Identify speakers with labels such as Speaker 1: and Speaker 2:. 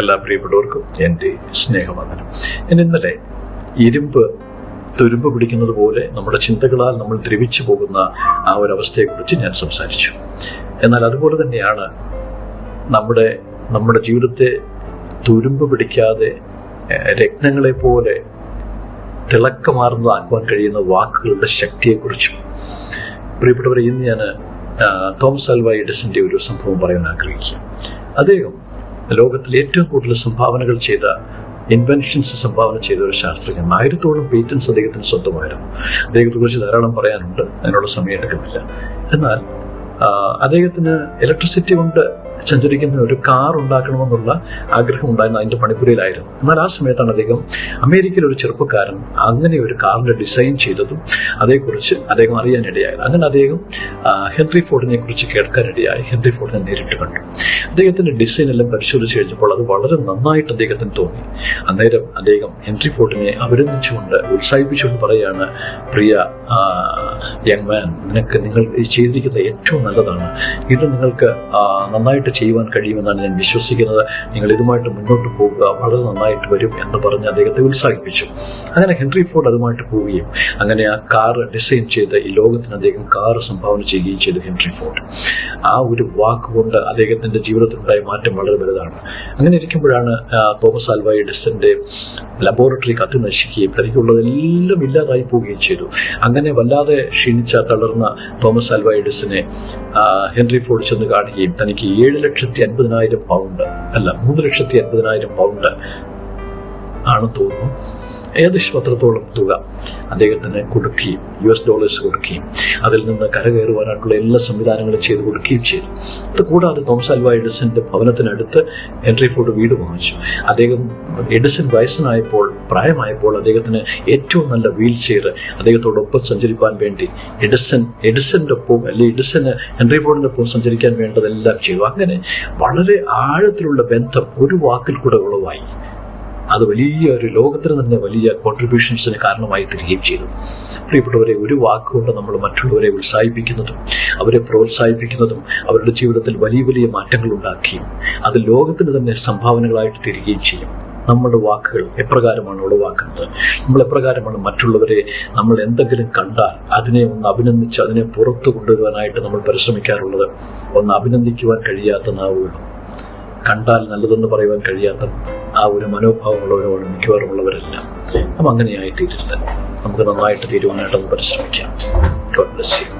Speaker 1: എല്ലാ പ്രിയപ്പെട്ടവർക്കും എന്റെ സ്നേഹവന്ദനം. ഞാൻ ഇന്നലെ ഇരുമ്പ് തുരുമ്പ് പിടിക്കുന്നത് പോലെ നമ്മുടെ ചിന്തകളാൽ നമ്മൾ ദ്രവിച്ചു പോകുന്ന ആ ഒരു അവസ്ഥയെക്കുറിച്ച് ഞാൻ സംസാരിച്ചു. എന്നാൽ അതുപോലെ തന്നെയാണ് നമ്മുടെ നമ്മുടെ ജീവിതത്തെ തുരുമ്പ് പിടിക്കാതെ രത്നങ്ങളെ പോലെ തിളക്കമാർന്നതാക്കുവാൻ കഴിയുന്ന വാക്കുകളുടെ ശക്തിയെക്കുറിച്ചും. പ്രിയപ്പെട്ടവരെ ഇന്ന് ഞാൻ തോമസ് അൽവ ഒരു സംഭവം പറയാൻ ആഗ്രഹിക്കുക അദ്ദേഹം ലോകത്തിൽ ഏറ്റവും കൂടുതൽ സംഭാവനകൾ ചെയ്ത ഇൻവെൻഷൻസ് സംഭാവന ചെയ്ത ഒരു ശാസ്ത്രജ്ഞൻ. ആയിരത്തോളം പേറ്റൻസ് അദ്ദേഹത്തിന് സ്വന്തമായിരുന്നു. അദ്ദേഹത്തെ കുറിച്ച് ധാരാളം പറയാനുണ്ട്. അതിനുള്ള സമയം എടുക്കുന്നില്ല. എന്നാൽ അദ്ദേഹത്തിന് ഇലക്ട്രിസിറ്റി കൊണ്ട് സഞ്ചരിക്കുന്ന ഒരു കാർ ഉണ്ടാക്കണമെന്നുള്ള ആഗ്രഹം ഉണ്ടായിരുന്ന അതിന്റെ പണിപ്പുരയിലായിരുന്നു എന്നാൽ ആ സമയത്താണ് അദ്ദേഹം അമേരിക്കയിൽ ഒരു ചെറുപ്പക്കാരൻ അങ്ങനെ ഒരു കാറിന്റെ ഡിസൈൻ ചെയ്തതും അതേക്കുറിച്ച് അദ്ദേഹം അറിയാനിടയായത്. അങ്ങനെ അദ്ദേഹം ഹെൻറി ഫോർഡിനെ കുറിച്ച് കേൾക്കാനിടയായി ഹെൻറി ഫോർഡിനെ നേരിട്ട് കണ്ടു. അദ്ദേഹത്തിന്റെ ഡിസൈൻ എല്ലാം പരിശോധിച്ച് കഴിഞ്ഞപ്പോൾ അത് വളരെ നന്നായിട്ട് അദ്ദേഹത്തിന് തോന്നി. അന്നേരം അദ്ദേഹം ഹെൻറി ഫോർഡിനെ അഭിനന്ദിച്ചുകൊണ്ട് ഉത്സാഹിപ്പിച്ചുകൊണ്ട് പറയാണ് പ്രിയ യങ് മാൻ നിനക്ക് നിങ്ങൾ ചെയ്തിരിക്കുന്നത് ഏറ്റവും നല്ലതാണ്. ഇത് നിങ്ങൾക്ക് നന്നായിട്ട് ചെയ്യുവാൻ കഴിയുമെന്നാണ് ഞാൻ വിശ്വസിക്കുന്നത്. നിങ്ങൾ ഇതുമായിട്ട് മുന്നോട്ട് പോകുക വളരെ നന്നായിട്ട് വരും എന്ന് പറഞ്ഞ് അദ്ദേഹത്തെ ഉത്സാഹിപ്പിച്ചു. അങ്ങനെ ഹെൻറി ഫോർഡ് അതുമായിട്ട് പോവുകയും അങ്ങനെ ആ കാർ ഡിസൈൻ ചെയ്ത് ഈ ലോകത്തിന് അദ്ദേഹം കാർ സംഭാവന ചെയ്യുകയും ചെയ്തു ഹെൻറി ഫോർഡ് ആ ഒരു വാക്കുകൊണ്ട് അദ്ദേഹത്തിന്റെ ജീവിതത്തിലുണ്ടായ മാറ്റം വളരെ വലുതാണ്. അങ്ങനെ ഇരിക്കുമ്പോഴാണ് തോമസ് ആൽവ എഡിസന്റെ ലബോറട്ടറി കത്തി നശിക്കുകയും തനിക്കുള്ളതെല്ലാം ഇല്ലാതായി പോവുകയും ചെയ്തു. അങ്ങനെ വല്ലാതെ ക്ഷീണിച്ച തളർന്ന തോമസ് ആൽവ എഡിസനെ ഹെൻറി ഫോർഡ് ചെന്ന് കാണുകയും തനിക്ക് ഏഴ് ലക്ഷത്തി അൻപതിനായിരം പൗണ്ട് അല്ല മൂന്ന് ലക്ഷത്തി അൻപതിനായിരം പൗണ്ട് ആണെന്ന് തോന്നുന്നു. ഏകദേശം അത്രത്തോളം തുക അദ്ദേഹത്തിന് കൊടുക്കുകയും യു എസ് ഡോളേഴ്സ് കൊടുക്കുകയും അതിൽ നിന്ന് കരകയറുവാനായിട്ടുള്ള എല്ലാ സംവിധാനങ്ങളും ചെയ്തു കൊടുക്കുകയും ചെയ്തു. അത് കൂടാതെ തോമസ് ആൽവ എഡിസന്റെ ഭവനത്തിനടുത്ത് ഹെൻറി ഫോർഡ് വീട് വാങ്ങിച്ചു. അദ്ദേഹം എഡിസൺ വയസ്സനായപ്പോൾ പ്രായമായപ്പോൾ അദ്ദേഹത്തിന് ഏറ്റവും നല്ല വീൽ ചെയർ അദ്ദേഹത്തോടൊപ്പം സഞ്ചരിപ്പാൻ വേണ്ടി എഡിസൺ എഡിസന്റെ ഒപ്പം അല്ലെങ്കിൽ എഡിസന് ഹെൻറി ഫോർഡിന്റെ ഒപ്പം സഞ്ചരിക്കാൻ വേണ്ടതെല്ലാം ചെയ്തു. അങ്ങനെ വളരെ ആഴത്തിലുള്ള ബന്ധം ഒരു വാക്കിൽ കൂടെ ഉളവായി. അത് വലിയ ഒരു ലോകത്തിന് തന്നെ വലിയ കോൺട്രിബ്യൂഷൻസിന് കാരണമായി തീരുകയും ചെയ്തു. പ്രിയപ്പെട്ടവരെ ഒരു വാക്കുകൊണ്ട് നമ്മൾ മറ്റുള്ളവരെ ഉത്സാഹിപ്പിക്കുന്നതും അവരെ പ്രോത്സാഹിപ്പിക്കുന്നതും അവരുടെ ജീവിതത്തിൽ വലിയ വലിയ മാറ്റങ്ങൾ ഉണ്ടാക്കുകയും അത് ലോകത്തിന് തന്നെ സംഭാവനകളായിട്ട് തീരുകയും ചെയ്യും. നമ്മുടെ വാക്കുകൾ എപ്രകാരമാണ് ഉളവാക്കുന്നത് നമ്മൾ എപ്രകാരമാണ് മറ്റുള്ളവരെ നമ്മൾ എന്തെങ്കിലും കണ്ടാൽ അതിനെ ഒന്ന് അഭിനന്ദിച്ച് അതിനെ പുറത്തു കൊണ്ടുവരുവാനായിട്ട് നമ്മൾ പരിശ്രമിക്കാറുള്ളത്? ഒന്ന് അഭിനന്ദിക്കുവാൻ കഴിയാത്ത നാവുകളും കണ്ടാൽ നല്ലതെന്ന് പറയുവാൻ കഴിയാത്ത ആ ഒരു മനോഭാവമുള്ളവരോട് മിക്കവാറും ഉള്ളവരെല്ലാം. അപ്പം അങ്ങനെയായി തീരുന്നത് നമുക്ക് നന്നായിട്ട് തീരുവാനായിട്ടൊന്ന് പരിശ്രമിക്കാം. God bless you